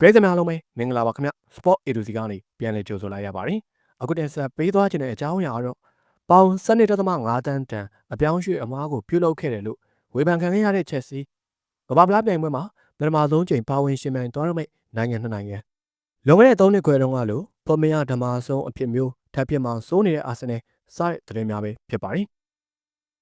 ပရိသတ်များအားလုံးပဲမင်္ဂလာပါခင်ဗျ Sport A to Z ကနေပြန်လည်ကြိုဆိုလိုက်ရပါတယ်အခုတင်ဆက်ပေးသွားခြင်းတဲ့အကြောင်းအရာကတော့ပေါင်7.5တန်းတန်အပြောင်းရွှေ့အမားကိုပြုလုပ်ခဲ့တယ်လို့ဝေဖန်ခံခဲ့ရတဲ့ချက်စီကမ္ဘာပလားပြိုင်ပွဲမှာပထမဆုံးချိန်ပါဝင်ရှင်ပြိုင်သွားရမယ့်နိုင်ငံနှစ်နိုင်ငံလွန်ခဲ့တဲ့3နှစ်ခွဲတုန်းကလို့ပေါ်မရဓမ္မဆုံးအဖြစ်မျိုးထပ်ဖြစ်မှစိုးနေတဲ့အာဆင်နယ်စတဲ့သတင်းများပဲဖြစ်ပါတယ်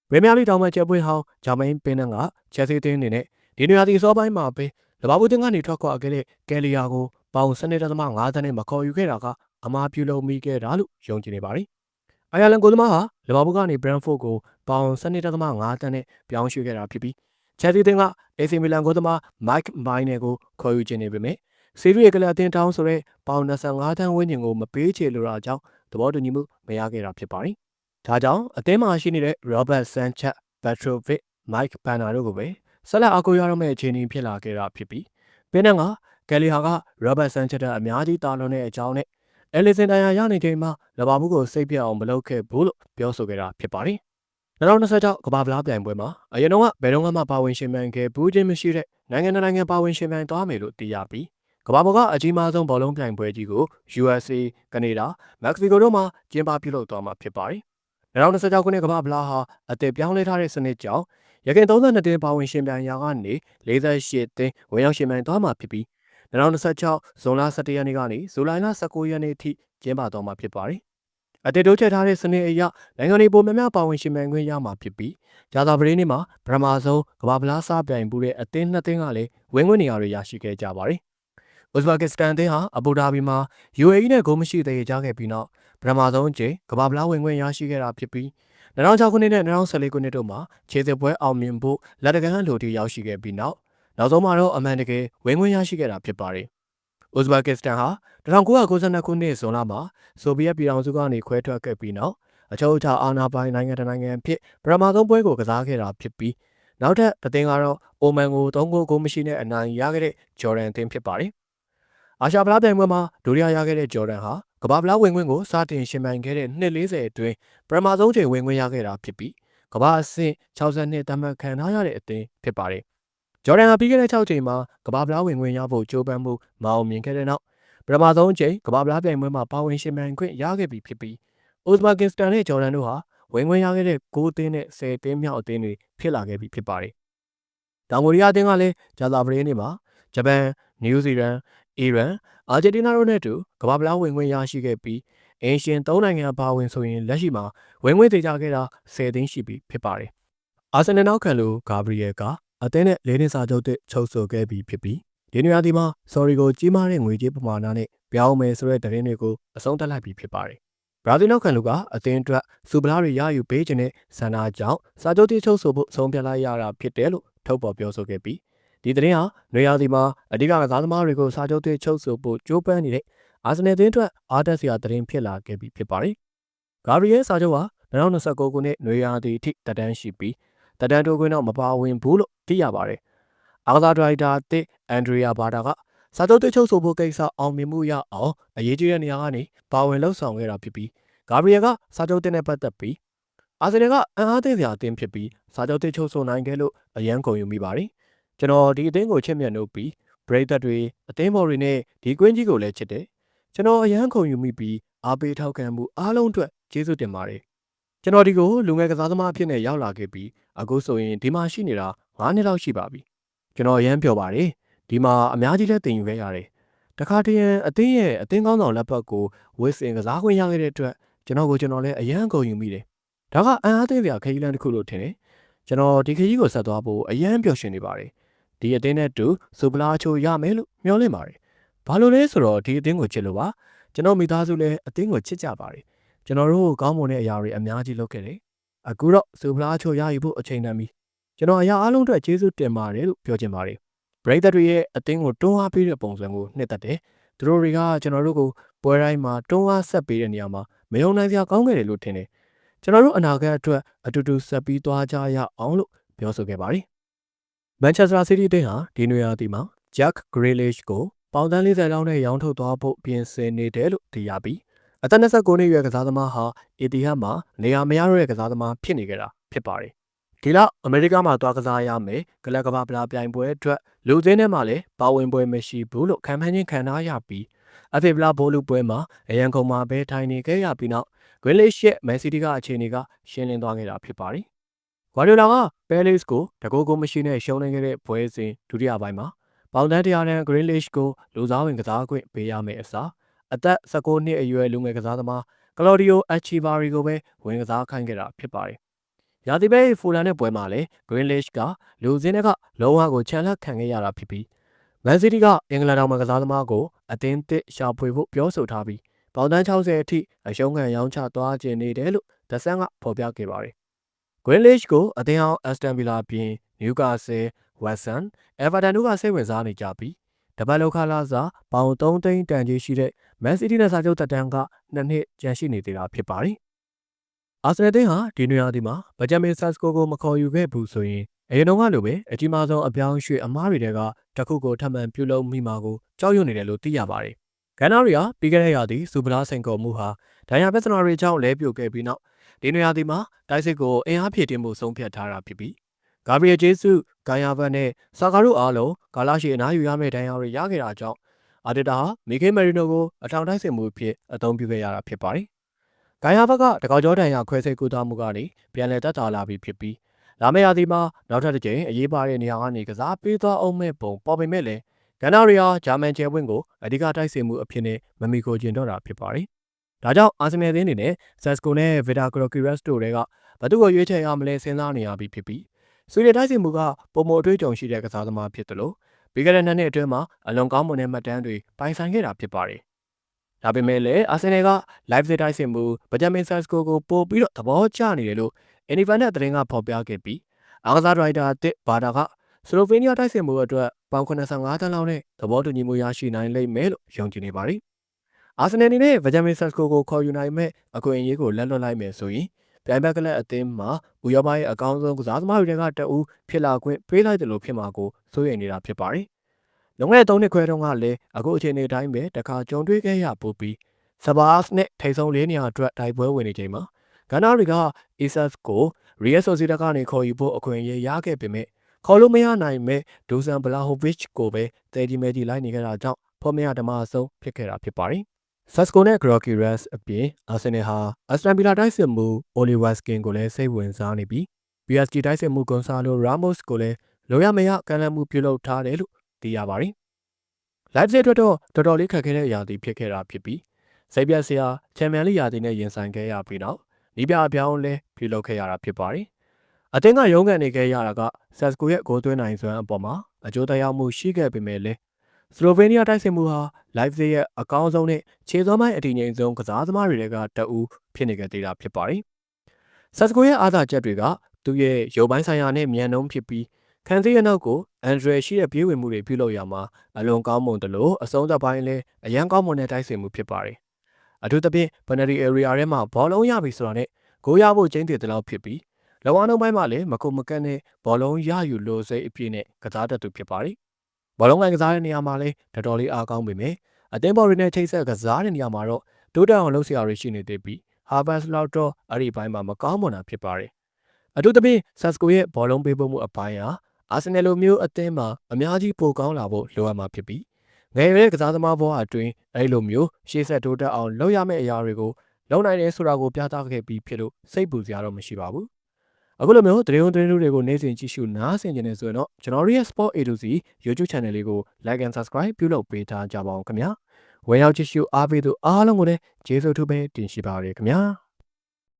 ပရီးမီးယားလိတောင်မှချက်ပွဲဟောင်းဂျာမိန်ပင်းနန်ကချက်စီတင်းအနေနဲ့ဒီနေရာဒီစောပိုင်းမှာပဲ လဘာဘူးတင်ကနေထွက်ခွာခဲ့တဲ့ကယ်လီယာကိုပေါင်12.5တန်းနဲ့မခေါ်ယူခဲ့တာကအမားပြုလုပ်မိခဲ့တာလို့ယုံကြည်နေပါတယ်။အိုင်ယာလန်ကိုသမားဟာလဘာဘူးကနေဘရန်ဖို့ကိုပေါင်12.5တန်းနဲ့ပြောင်းရွှေ့ခဲ့တာဖြစ်ပြီးချက်စီတင်က AC မီလန်ကိုသမားမိုက်မိုင်းနယ်ကိုခေါ်ယူခြင်းနေပေမဲ့စီရီကလအတင်းတောင်းဆိုတဲ့ပေါင်25တန်းဝန်းကျင်ကိုမပေးချေလိုတာကြောင့်သဘောတူညီမှုမရခဲ့တာဖြစ်ပါတယ်။ဒါကြောင့်အသင်းမှာရှိနေတဲ့ Robert Sanchez, Petrovic, Mike Banner တို့ကိုပဲ ဆက်လက်အားကိုးရတော့မယ့်အခြေအနေဖြစ်လာခဲ့တာဖြစ်ပြီးပင်းနန်ကကယ်လီဟာကရောဘတ်ဆန်ချက်တာအများကြီးတာလွန်တဲ့အကြောင်းနဲ့အဲလီဆန်တန်ယာရနေချိန်မှာလဘာမှုကိုစိတ်ပြအောင်မလုပ်ခဲ့ဘူးလို့ပြောဆိုခဲ့တာဖြစ်ပါတယ်။2026ကမ္ဘာ့ဗလားပြိုင်ပွဲမှာအရင်တော့ကဘယ်တော့မှပါဝင်ရှင်မြန်ခဲ့ဘူးချင်းမရှိတဲ့နိုင်ငံနိုင်ငံပါဝင်ရှင်မြန်သွားမယ်လို့သိရပြီးကမ္ဘာပေါ်ကအကြီးမားဆုံးဘောလုံးပြိုင်ပွဲကြီးကို USA, ကနေဒါ, Mexico တို့မှာကျင်းပပြုလုပ်သွားမှာဖြစ်ပါတယ်။2026ခုနှစ်ကမ္ဘာ့ဗလားဟာအသက်ပြောင်းလဲထားတဲ့စနစ်ကြောင့် ရခိုင်32တင်းပါဝင်ရှင်ပြိုင်ရာကနေ48တင်းဝင်ရောက်ရှင်ပြိုင်သွားမှာဖြစ်ပြီး2026ဇွန်လ17ရက်နေ့ကနေဇူလိုင်လ19ရက်နေ့ထိကျင်းပသွားမှာဖြစ်ပါတယ်။အတေတိုးချက်ထားတဲ့စနစ်အရနိုင်ငံတွေပုံများများပါဝင်ရှင်ပြိုင်ခွင့်ရမှာဖြစ်ပြီးဂျာသာပရင်းနေ့မှာပထမဆုံးကမ္ဘာဗလားစားပြိုင်မှုတဲ့အသင်းနှစ်သင်းကလည်းဝင်ခွင့်နေရာတွေရရှိခဲ့ကြပါတယ်။ဥဇဘကစ္စတန်အသင်းဟာအဘူဒါဘီမှာ UAE နဲ့ဂိုးမရှိသေးကြခဲ့ပြီးနောက်ပထမဆုံးအကြိမ်ကမ္ဘာဗလားဝင်ခွင့်ရရှိခဲ့တာဖြစ်ပြီး 2006ခုနှစ်နဲ့2014ခုနှစ်တို့မှာခြေစစ်ပွဲအောင်မြင်ဖို့လက်တကမ်းလိုတီရောက်ရှိခဲ့ပြီးနောက်နောက်ဆုံးမှာတော့အမှန်တကယ်ဝင်ခွင့်ရရှိခဲ့တာဖြစ်ပါတယ်။ဥဇဘကစ္စတန်ဟာ1992ခုနှစ်ဇွန်လမှာဆိုဗီယက်ပြည်ထောင်စုကနေခွဲထွက်ခဲ့ပြီးနောက်အချုပ်အခြာအာဏာပိုင်နိုင်ငံတကာနိုင်ငံဖြစ်ပထမဆုံးပွဲကိုကစားခဲ့တာဖြစ်ပြီးနောက်ထပ်တသင်းကတော့အိုမန်ကို3ဂိုးကိုမရှိနဲ့အနိုင်ရခဲ့တဲ့ဂျော်ဒန်အသင်းဖြစ်ပါတယ်။အာရှဗလားပြိုင်ပွဲမှာဒုတိယရခဲ့တဲ့ဂျော်ဒန်ဟာ ကမ္ဘာဗလားဝင်ခွင့်ကိုစတင်ရှင်ပိုင်ခဲ့တဲ့နှစ်40အတွင်းပထမဆုံးချိန်ဝင်ခွင့်ရခဲ့တာဖြစ်ပြီးကမ္ဘာအဆင့်62တမန်ခံထားရတဲ့အသင်းဖြစ်ပါတယ်။ဂျော်ဒန်ဟာပြီးခဲ့တဲ့6ချိန်မှာကမ္ဘာဗလားဝင်ခွင့်ရဖို့ကြိုးပမ်းမှုမအောင်မြင်ခဲ့တဲ့နောက်ပထမဆုံးချိန်ကမ္ဘာဗလားပြိုင်ပွဲမှာပါဝင်ရှင်ပိုင်ခွင့်ရခဲ့ပြီဖြစ်ပြီးအိုဇမာကင်စတန်နဲ့ဂျော်ဒန်တို့ဟာဝင်ခွင့်ရခဲ့တဲ့9သင်းနဲ့10သင်းမြောက်အသင်းတွေဖြစ်လာခဲ့ပြီဖြစ်ပါတယ်။တောင်ကိုရီးယားအသင်းကလည်းဂျာသာပရေးနေ့မှာဂျပန်၊နယူးဇီလန်၊ အီရန်အာဂျင်တီးနားတို့နဲ့အတူကမ္ဘာ့ဗလားဝင်ခွင့်ရရှိခဲ့ပြီးအင်ရှင်၃နိုင်ငံအပါအဝင်ဆိုရင်လက်ရှိမှာဝင်ခွင့်သေးကြခဲ့တာ10သိန်းရှိပြီဖြစ်ပါတယ်။အာဆင်နယ်နောက်ခံလူဂါဘရီယယ်ကအသင်းနဲ့လေးနှစ်စာချုပ်တစ်ချုပ်ဆိုခဲ့ပြီးဖြစ်ပြီးဒီနေရာဒီမှာဆော်ရီကိုကြီးမားတဲ့ငွေကြေးပမာဏနဲ့ပြောင်းမယ်ဆိုတဲ့သတင်းတွေကိုအဆုံးသတ်လိုက်ပြီးဖြစ်ပါတယ်။ဘရာဇီးနောက်ခံလူကအသင်းအတွက်စူပလာတွေရယူပေးခြင်းနဲ့ဆန္ဒကြောင့်စာချုပ်တိချုပ်ဆိုဖို့ဆုံးဖြတ်လိုက်ရတာဖြစ်တယ်လို့ထုတ်ပေါ်ပြောဆိုခဲ့ပြီး ဒီသတင်းဟာနွေရာသီမှာအဓိကကစားသမားတွေကိုစာချုပ်တွေချုပ်ဆိုဖို့ကြိုးပမ်းနေတဲ့အာဆင်နယ်သင်းအတွက်အားတက်စရာသတင်းဖြစ်လာခဲ့ပြီဖြစ်ပါတယ်။ဂါဘရီယယ်စာချုပ်ဟာ2029ခုနှစ်နွေရာသီအထိတက်တန်းရှိပြီးတက်တန်းတိုးခွင့်တော့မပါဝင်ဘူးလို့သိရပါတယ်။အားကစားဒရိုက်တာတစ်အန်ဒရီယာဘာတာကစာချုပ်တွေချုပ်ဆိုဖို့ကိစ္စအောင်မြင်မှုရအောင်အရေးကြီးတဲ့နေရာကနေပါဝင်လှုပ်ဆောင်ခဲ့တာဖြစ်ပြီးဂါဘရီယယ်ကစာချုပ်တင်နဲ့ပတ်သက်ပြီးအာဆင်နယ်ကအံ့အားသင့်စရာအသင်းဖြစ်ပြီးစာချုပ်တွေချုပ်ဆိုနိုင်ခဲ့လို့အရန်ကုန်ယူမိပါတယ်။ ကျွန်တော်ဒီအသင်းကိုချစ်မြတ်လို့ပြီးဘရိတ်သက်တွေအသင်းဘော်တွေနဲ့ဒီကွင်းကြီးကိုလည်းချစ်တယ်ကျွန်တော်အရန်ခုံယူမိပြီးအားပေးထောက်ခံမှုအားလုံးအတွက်ကျေးဇူးတင်ပါတယ်ကျွန်တော်ဒီကိုလူငယ်ကစားသမားအဖြစ်နဲ့ရောက်လာခဲ့ပြီးအခုဆိုရင်ဒီမှာရှိနေတာ9နှစ်လောက်ရှိပါပြီကျွန်တော်အရန်ပြောပါတယ်ဒီမှာအများကြီးလည်းတင်ယူခဲ့ရတယ်တခါတရံအသင်းရဲ့အသင်းကောင်းဆောင်လက်ပတ်ကိုဝစ်စင်ကစားခွင့်ရခဲ့တဲ့အတွက်ကျွန်တော်ကိုကျွန်တော်လည်းအရန်ကုန်ယူမိတယ်ဒါကအံ့အားသင့်စရာခရီးလမ်းတစ်ခုလို့ထင်တယ်ကျွန်တော်ဒီခရီးကိုဆက်သွားဖို့အရန်ပျော်ရွှင်နေပါတယ် ဒီအသင်းနဲ့တူစူပလာချိုရမယ်လို့မျှော်လင့်ပါတယ်။ဘာလို့လဲဆိုတော့ဒီအသင်းကိုချစ်လို့ပါ။ကျွန်တော်မိသားစုလည်းအသင်းကိုချစ်ကြပါတယ်။ကျွန်တော်တို့ကောင်းမွန်တဲ့အရာတွေအများကြီးလုပ်ခဲ့တယ်။အခုတော့စူပလာချိုရယူဖို့အချိန်တန်ပြီ။ကျွန်တော်အရာအလုံးအတွက်ကျေးဇူးတင်ပါတယ်လို့ပြောချင်ပါတယ်။ဘရိတ်သက်တွေရဲ့အသင်းကိုတွန်းအားပေးတဲ့ပုံစံကိုနှစ်သက်တယ်။သူတို့တွေကကျွန်တော်တို့ကိုပွဲတိုင်းမှာတွန်းအားဆက်ပေးတဲ့နေရာမှာမယုံနိုင်စရာကောင်းခဲ့တယ်လို့ထင်တယ်။ကျွန်တော်တို့အနာဂတ်အတွက်အတူတူဆက်ပြီးသွားကြရအောင်လို့ပြောဆိုခဲ့ပါတယ် မန်ချက်စတာစီးတီးအသင်းဟာဒီနွေရာသီမှာ Jack Grealish ကိုပေါင်တန်း40လောက်နဲ့ရောင်းထုတ်သွားဖို့ပြင်ဆင်နေတယ်လို့သိရပြီးအသက်29နှစ်အရွယ်ကစားသမားဟာအီတီဟတ်မှာနေရာမရတော့တဲ့ကစားသမားဖြစ်နေကြတာဖြစ်ပါတယ်။ဒီလအမေရိကမှာသွားကစားရမယ်ကလပ်ကမ္ဘာပလာပြိုင်ပွဲအတွက်လူသင်းထဲမှာလည်းပါဝင်ပွဲမရှိဘူးလို့ခံမှန်းချင်းခံထားရပြီးအဖေပလာဘိုးလူပွဲမှာအရန်ကုန်မှာပဲထိုင်နေခဲ့ရပြီးနောက် Grealish ရဲ့ Man City ကအခြေအနေကရှင်းလင်းသွားခဲ့တာဖြစ်ပါတယ်။ Guardiola က Palace ကိုတကူကိုမရှိနဲ့ရှုံးနေခဲ့တဲ့ပွဲစဉ်ဒုတိယပိုင်းမှာပေါင်တန်းတရားတန်း Grealish ကိုလူစားဝင်ကစားခွင့်ပေးရမယ့်အစားအသက်16နှစ်အရွယ်လူငယ်ကစားသမား Claudio Echeverri ကိုပဲဝင်ကစားခိုင်းခဲ့တာဖြစ်ပါတယ်။ရာသီပဲဖူလန်တဲ့ပွဲမှာလည်း Grealish ကလူစင်းတွေကလုံးဝကိုချန်လက်ခံခဲ့ရတာဖြစ်ပြီး Man City ကအင်္ဂလန်တော်မှကစားသမားကိုအတင်းတစ်ရှာဖွေဖို့ပြောဆိုထားပြီးပေါင်တန်း60အထိအရှုံးခံရောင်းချသွားခြင်းနေတယ်လို့ဒဆန်ကဖော်ပြခဲ့ပါတယ်။ Grealish ကိုအသင်းအောင် Aston Villa ပြင် Newcastle, West Ham, Everton တို့ကစိတ်ဝင်စားနေကြပြီးတပတ်လောက်ခလာစားပေါင်3သိန်းတန်ကြီးရှိတဲ့ Man City နဲ့စာချုပ်တက်တန်းကနှစ်နှစ်ကျန်ရှိနေသေးတာဖြစ်ပါတယ်။အာဆင်နယ်ဟာဒီနေရာဒီမှာဗဂျမင်ဆတ်စကိုကိုမခေါ်ယူခဲ့ဘူးဆိုရင်အရင်တော့ကလိုပဲအကြီးမားဆုံးအပြောင်းရွှေ့အမားတွေကတခုကိုထပ်မံပြုလုပ်မိမှာကိုကြောက်ရွံ့နေတယ်လို့သိရပါတယ်။ဂန်နာရီဟာပြီးခဲ့တဲ့ရာသီစူပလာစင်ကောမှုဟာဒိုင်ယာပက်စနာရီကြောင့်လဲပြိုခဲ့ပြီးနောက် ဒီနေရာဒီမှာတိုက်စစ်ကိုအင်အားဖြည့်တင်းမှုဆုံးဖြတ်ထားတာဖြစ်ပြီးဂါဘရီယယ်ဂျေဆုဂိုင်ယာဗန်နဲ့ဆာကာတို့အားလုံးဂါလာရှိအနားယူရမယ့်ဒိုင်ယာတွေရခဲ့တာကြောင့်အာတတာဟာမီကေမရီနိုကိုအထောင်တိုက်စစ်မှုအဖြစ်အသုံးပြုခဲ့ရတာဖြစ်ပါတယ်။ဂိုင်ယာဘက်ကတကောက်ကျောဒိုင်ယာခွဲစိတ်ကူသားမှုကနေပြန်လည်တက်တာလာပြီးဖြစ်ပြီးလာမယ့်ရာသီမှာနောက်ထပ်တစ်ကြိမ်အရေးပါတဲ့နေရာကနေကစားပေးသွားအောင်မဲ့ပုံပေါ်ပေမဲ့လည်းဂန်နာရီယာဂျာမန်ကျဲဝင်းကိုအဓိကတိုက်စစ်မှုအဖြစ်နဲ့မမီကိုကျင်တော့တာဖြစ်ပါတယ်။ ဒါကြောင့်အာဆင်နယ်သင်းအနေနဲ့ဆက်စကိုနဲ့ဗီတာကရိုကီရက်စ်တို့တွေကဘသူ့ကိုရွေးချယ်ရမလဲစဉ်းစားနေရပြီဖြစ်ပြီးဆွေဒင်တိုက်စစ်မှုကပုံမအတွေ့အကြုံရှိတဲ့ကစားသမားဖြစ်တယ်လို့ပြီးခဲ့တဲ့နှစ်နှစ်အတွင်းမှာအလွန်ကောင်းမွန်တဲ့မှတ်တမ်းတွေပိုင်ဆိုင်ခဲ့တာဖြစ်ပါတယ်။ဒါပေမဲ့လည်းအာဆင်နယ်က live စစ်တိုက်စစ်မှုဗဂျမင်ဆက်စကိုကိုပို့ပြီးတော့သဘောကျနေတယ်လို့အန်နီဗန်နဲ့သတင်းကဖော်ပြခဲ့ပြီးအားကစားဒရိုက်တာတစ်ဘာတာကစလိုဗေးနီးယားတိုက်စစ်မှုအတွက်ပေါင်85တန်းလောက်နဲ့သဘောတူညီမှုရရှိနိုင်လိမ့်မယ်လို့ယုံကြည်နေပါတယ်။ အာဆင်နယ်အနေနဲ့ဗဂျမင်ဆက်စကိုကိုခေါ်ယူနိုင်မဲ့အခွင့်အရေးကိုလက်လွတ်လိုက်မယ်ဆိုရင်ပြိုင်ဘက်ကလည်းအသင်းမှာဥရောပရဲ့အကောင်းဆုံးကစားသမားတွေကတအူးဖြစ်လာခွင့်ပေးလိုက်တယ်လို့ဖြစ်မှာကိုစိုးရိမ်နေတာဖြစ်ပါတယ်။လွန်ခဲ့တဲ့၃နှစ်ခွဲတုန်းကလည်းအခုအချိန်အတိုင်းပဲတခါကြုံတွေ့ခဲ့ရပူပြီးစပါးစ်နဲ့ထိတ်ဆုံးလေးနေရာအတွက်တိုက်ပွဲဝင်နေချိန်မှာဂန်နာရီက ESF ကို Real Sociedad ကနေခေါ်ယူဖို့အခွင့်အရေးရခဲ့ပေမဲ့ခေါ်လို့မရနိုင်မဲ့ဒိုဆန်ဘလာဟိုဗစ်ကိုပဲတဲဒီမဲဒီလိုက်နေခဲ့တာကြောင့်ဖော်မရဓမ္မအဆုံးဖြစ်ခဲ့တာဖြစ်ပါတယ်။ ဆက်စကိုနဲ့ဂရော်ကီရက်စ်အပြင်အာဆင်နယ်ဟာအက်စတန်ဗီလာတိုက်စစ်မှုအိုလီဝါစကင်ကိုလည်းစိတ်ဝင်စားနေပြီး PSG တိုက်စစ်မှုကွန်ဆာလိုရာမို့စ်ကိုလည်းလိုရမရကန်လန့်မှုပြုလုပ်ထားတယ်လို့သိရပါတယ်။ live စစ်အတွက်တော့တော်တော်လေးခက်ခဲတဲ့အရာတွေဖြစ်ခဲ့တာဖြစ်ပြီးစိတ်ပြက်စရာချန်ပီယံလိရာသီနဲ့ရင်ဆိုင်ခဲ့ရပြီးနောက်နီးပြအပြောင်းလဲပြုလုပ်ခဲ့ရတာဖြစ်ပါတယ်။အသင်းကရုန်းကန်နေခဲ့ရတာကဆက်စကိုရဲ့ဂိုးသွင်းနိုင်စွမ်းအပေါ်မှာအကျိုးသက်မှုရှိခဲ့ပေမဲ့လည်း စလိုဗေးနီးယားတိုက်စစ်မှုဟာ live ရဲ့အကောင်းဆုံးနဲ့ခြေစွမ်းပိုင်းအတည်ငြိမ်ဆုံးကစားသမားတွေကတအူးဖြစ်နေကြသေးတာဖြစ်ပါတယ်။ဆက်စကိုရဲ့အားသာချက်တွေကသူ့ရဲ့ရုပ်ပိုင်းဆိုင်ရာနဲ့မြန်နှုံးဖြစ်ပြီးခံသေးရနောက်ကိုအန်ဒရယ်ရှိတဲ့ပြေးဝင်မှုတွေပြုလုပ်ရမှာအလွန်ကောင်းမွန်တယ်လို့အဆုံးသတ်ပိုင်းလည်းအရန်ကောင်းမွန်တဲ့တိုက်စစ်မှုဖြစ်ပါတယ်။အထူးသဖြင့် penalty area ထဲမှာဘောလုံးရပြီဆိုတာနဲ့ဂိုးရဖို့ကျင်းတည်တဲ့လောက်ဖြစ်ပြီးလောအားနှုံးပိုင်းမှာလည်းမကုတ်မကတ်နဲ့ဘောလုံးရယူလို့စိတ်အပြည့်နဲ့ကစားတတ်သူဖြစ်ပါတယ်။ ဘောလုံးကန်ကစားတဲ့နေရာမှာလည်းတော်တော်လေးအားကောင်းပေမဲ့အသင်းဘော်ရီနဲ့ချိတ်ဆက်ကစားတဲ့နေရာမှာတော့တိုးတက်အောင်လုပ်စရာတွေရှိနေသေးပြီး Harvest လောက်တော့အဲ့ဒီဘိုင်းမှာမကောင်းမွန်တာဖြစ်ပါတယ်။အထူးသဖြင့် Sasco ရဲ့ဘောလုံးပေးပို့မှုအပိုင်းဟာအာဆင်နယ်လိုမျိုးအသင်းမှာအများကြီးပိုကောင်းလာဖို့လိုအပ်မှာဖြစ်ပြီးငယ်ရွယ်ကစားသမားဘဝအတွင်းအဲ့လိုမျိုးရှေ့ဆက်တိုးတက်အောင်လုပ်ရမယ့်အရာတွေကိုလုပ်နိုင်တယ်ဆိုတာကိုပြသခဲ့ပြီးဖြစ်လို့စိတ်ပူစရာတော့မရှိပါဘူး အခုလိုမျိုးတရေုံတရေလူတွေကိုနေ့စဉ်ကြည့်ရှုနားဆင်ကြနေဆိုရင်တော့ကျွန်တော်ရဲ့ Sport A to Z YouTube Channel လေးကို Like and Subscribe ပြုလုပ်ပေးထားကြပါအောင်ခင်ဗျာဝင်ရောက်ကြည့်ရှုအားပေးသူအားလုံးကိုလည်းကျေးဇူးထူးပဲတင်ရှိပါရစေခင်ဗျာ